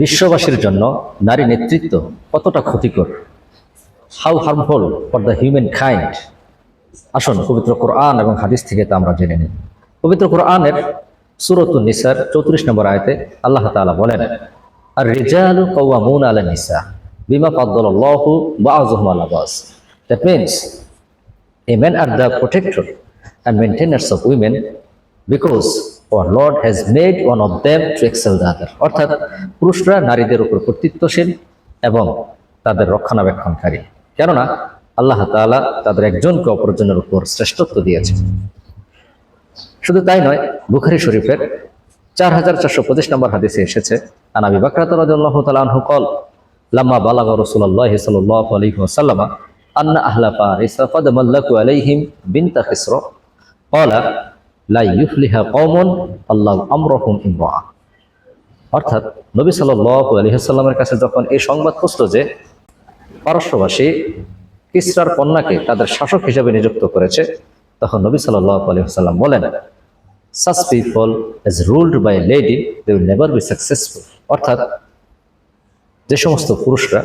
বিশ্ববাসীর জন্য নারী নেতৃত্ব কতটা ক্ষতিকর? How harmful for the human kind আসুন, পবিত্র কোরআন এবং হাদিস থেকে তা আমরা জেনে নিই। পবিত্র কোরআনের সুরতুল নিসার চৌত্রিশ নম্বর আয়তে আল্লাহ তাআলা বলেন আর রিজালু কওয়ামুন আলা নিসা, বিমা ফাদ্দালাল্লাহু বা'যুহুম আলা বা'য that means a men are the protector and maintainers of women because Lord has made one of them to excel the other. অর্থাৎ পুরুষরা নারীদের উপর কর্তৃত্বশীল এবং তাদের রক্ষণাবেক্ষণকারী। কেননা আল্লাহ তাআলা তাদের একজনকে অপরজনের উপর শ্রেষ্ঠত্ব দিয়েছেন। শুধু তাই নয়, বুখারি শরীফের চার হাজার চারশো পঁচিশ নম্বর হাদিসে এসেছে আনাবি বাকরাত তাআলা আনহু কল লাম্মা বালাগা রাসূলুল্লাহ সাল্লাল্লাহু আলাইহি ওয়াসাল্লাম, আন্না আহলা ফাদ মাল্লাকু আলাইহিম বিনতা খিসর, ক্বালা লা ইউফলিহা কওমুন আল্লাহু আমরহুম অর্থাৎ নবী সাল্লাল্লাহু আলাইহি কাছে যখন এই সংবাদ পৌঁছল যে পারস্যবাসী কিসরার কন্যাকে তাদের শাসক হিসেবে নিযুক্ত করেছে, তখন নবী আলাইহি বলেন people as ruled by a lady, they will never be successful. অর্থাৎ যে সমস্ত পুরুষরা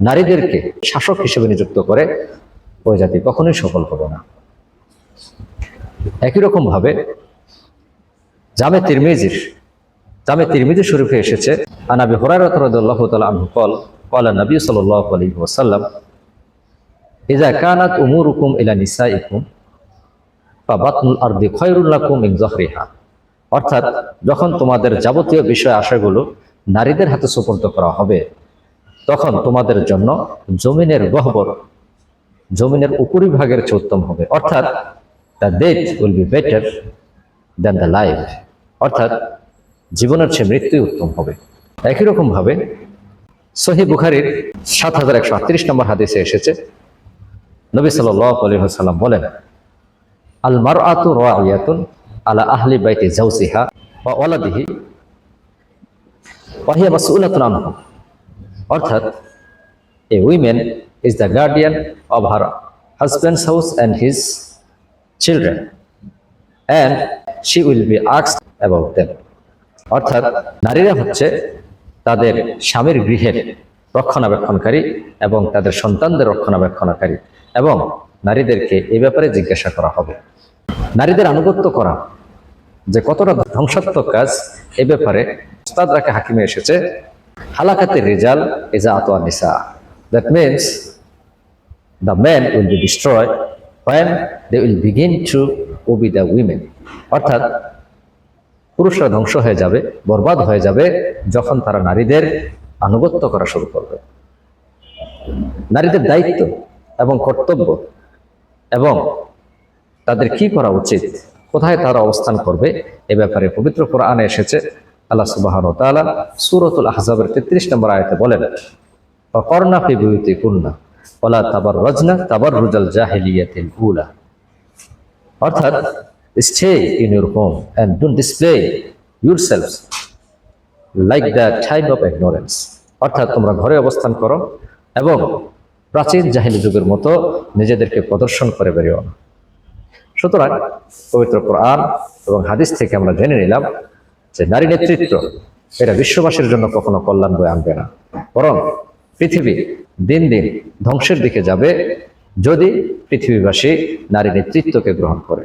নারীদেরকে শাসক হিসেবে নিযুক্ত করে, ওই জাতি কখনোই সফল হবে না। একই রকমভাবে জামে তিরমিজির, জামে তিরমিজি শরীফে এসেছে আনাবি হরারত আনহু কল নবী ইজা কানাত উমুর হুকুম ইলা নিসা ইকুম বা বাতনুল জহরিহা অর্থাৎ যখন তোমাদের যাবতীয় বিষয় আশাগুলো নারীদের হাতে সুপর্দ করা হবে, তখন তোমাদের জন্য জমিনের গহ্বর, জমিনের উপরিভাগের চেয়ে উত্তম হবে। অর্থাৎ the death will be better than the life অর্থাৎ জীবনের চেয়ে মৃত্যুই উত্তম হবে। একই রকম ভাবে সহি বুখারির সাত হাজার একশো আটত্রিশ নম্বর হাদিসে এসেছে। নবী সাল্লাম বলেন আল মারআতু রাইয়াতুন আলা আহলি বাইতি জাওজিহা ওয়া ওয়ালাদিহি ওয়া হিয়া মাসউলাতুন আনহু। অর্থাৎ, a women is the guardian of her husband's house and his children and she will be আক্সড about them অর্থাৎ নারীরা হচ্ছে তাদের স্বামীর গৃহের রক্ষণাবেক্ষণকারী এবং তাদের সন্তানদের রক্ষণাবেক্ষণকারী এবং নারীদেরকে এই ব্যাপারে জিজ্ঞাসা করা হবে। নারীদের আনুগত্য করা, যে কতটা ধ্বংসাত্মক কাজ, এ ব্যাপারে উস্তাদরাকে হাকিমে এসেছে, হালাকাতের রেজাল ইজা আতোয়া নিসা। That means the man will be destroy when they will begin to obey the women. অর্থাৎ পুরুষরা ধ্বংস হয়ে যাবে, বরবাদ হয়ে যাবে যখন তারা নারীদের আনুগত্য করা শুরু করবে। নারীদের দায়িত্ব এবং কর্তব্য এবং তাদের কি করা উচিত, কোথায় তারা অবস্থান করবে, এ ব্যাপারে পবিত্র কোরআনে এসেছে। আল্লাহ সুবাহ তাআলা সূরাতুল আহজাবের 33 নম্বর আয়াতে বলেন করনা ফি কুন্না ওলা তাবার রজনা তাবার রুজাল জাহিলিয়াতিল উলা। অর্থাৎ stay in your home and display your like the time of ignorance অর্থাৎ, তোমরা ঘরে অবস্থান করো এবং প্রাচীন জাহিলি যুগের মতো নিজেদেরকে প্রদর্শন করে বেরিও না। সুতরাং, পবিত্র কোরআন এবং হাদিস থেকে আমরা জেনে নিলাম যে নারী নেতৃত্ব এটা বিশ্ববাসীর জন্য কখনো কল্যাণ বয়ে আনবে না। বরং পৃথিবী দিন দিন ধ্বংসের দিকে যাবে যদি পৃথিবীবাসী নারী নেতৃত্বকে গ্রহণ করে।